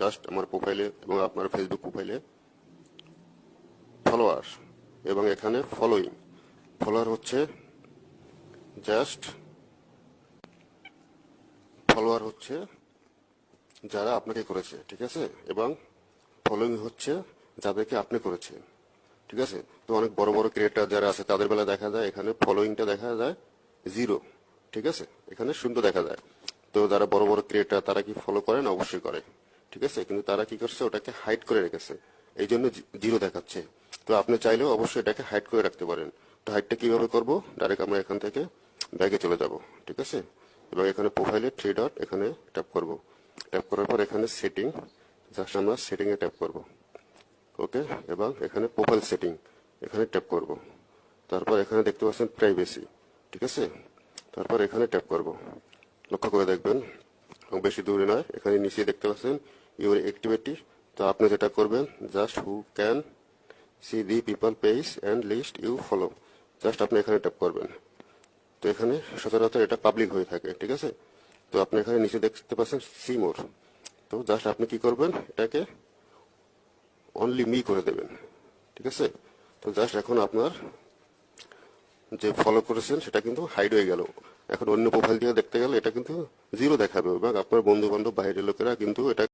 Just আমার প্রোফাইলে এবং আপনার ফেসবুক প্রোফাইলে ফলোয়ার এবং এখানে ফলোইং ফলোয়ার হচ্ছে জাস্ট ফলোয়ার হচ্ছে যারা আপনাকে করেছে, ঠিক আছে? এবং ফলোইং হচ্ছে যাদেরকে আপনি করেছেন, ঠিক আছে? তো অনেক বড় বড় ক্রিয়েটার যারা আছে, তাদের বেলা দেখা যায় এখানে ফলোইংটা দেখা যায় জিরো ঠিক আছে? এখানে শূন্য দেখা যায়। তো যারা বড় বড় ক্রিয়েটার তারা কি ফলো করে না অবশ্যই করে ঠিক আছে? কিন্তু তারা কি করছে? ওটাকে হাইড করে রেখেছে। এই জন্য জিরো দেখাচ্ছে। তো আপনি চাইলেও অবশ্যই এটাকে হাইড করে রাখতে পারেন। তো হাইডটা কীভাবে করব? ডাইরেক্ট আমরা এখান থেকে ব্যাগে চলে যাব। ঠিক আছে? এবং এখানে প্রোফাইলে থ্রি ডট এখানে ট্যাপ করব। ট্যাপ করার পর এখানে সেটিং জাস্ট আমরা সেটিং এ ট্যাপ করব। ওকে এবং এখানে প্রোফাইল সেটিং এখানে ট্যাপ করব। তারপর এখানে দেখতে পাচ্ছেন প্রাইভেসি ঠিক আছে? তারপর এখানে ট্যাপ করব। লক্ষ্য করে দেখবেন বেশি দূরে নয়, এখানে নিচে দেখতে পাচ্ছেন ইউর অ্যাক্টিভিটি তো আপনি যেটা করবেন just who can see the people page and list you follow just আপনি এখানে ট্যাপ করবেন। তো এখানে সচরাচর এটা পাবলিক হয়ে থাকে, ঠিক আছে? তো আপনি এখানে নিচে দেখতে পাচ্ছেন সি মোর তো জাস্ট আপনি কি করবেন, এটাকে অনলি মি করে দেবেন, ঠিক আছে? তো জাস্ট এখন আপনার যে ফলো করেছেন, সেটা কিন্তু হাইড হয়ে গেল। এখন অন্য প্রোফাইল দিয়ে দেখতে গেলে এটা কিন্তু জিরো দেখাবে এবং আপনার বন্ধু বান্ধব বাইরের লোকেরা কিন্তু এটা